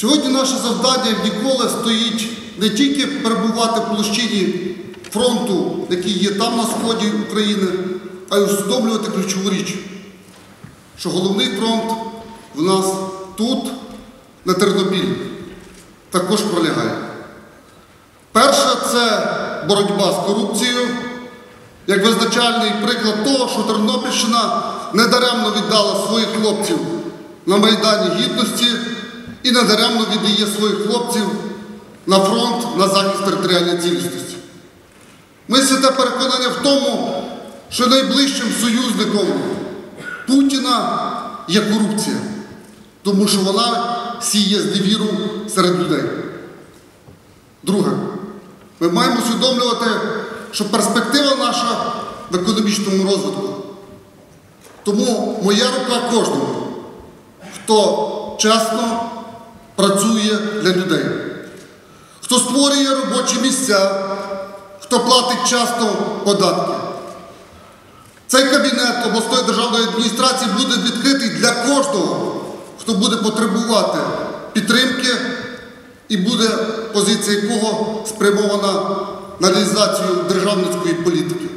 Сьогодні наше завдання ніколи стоїть не тільки перебувати в площині фронту, який є там на сході України, а й усвідомлювати ключову річ, що головний фронт в нас тут, на Тернопіллі, також пролягає. Перше це боротьба з корупцією, як визначальний приклад того, що Тернопільщина недаремно віддала своїх хлопців на Майдані Гідності і недаремно віддає своїх хлопців на фронт на захист територіальної цілісності. Ми святе переконання в тому, що найближчим союзником Путіна є корупція, тому що вона сіє зневіру серед людей. Друге, ми маємо усвідомлювати, що перспектива наша в економічному розвитку. Тому моя рука кожному, хто чесно працює для людей, хто створює робочі місця, хто платить часто податки. Цей кабінет обласної державної адміністрації буде відкритий для кожного, хто буде потребувати підтримки і буде позиція якого спрямована на реалізацію державницької політики.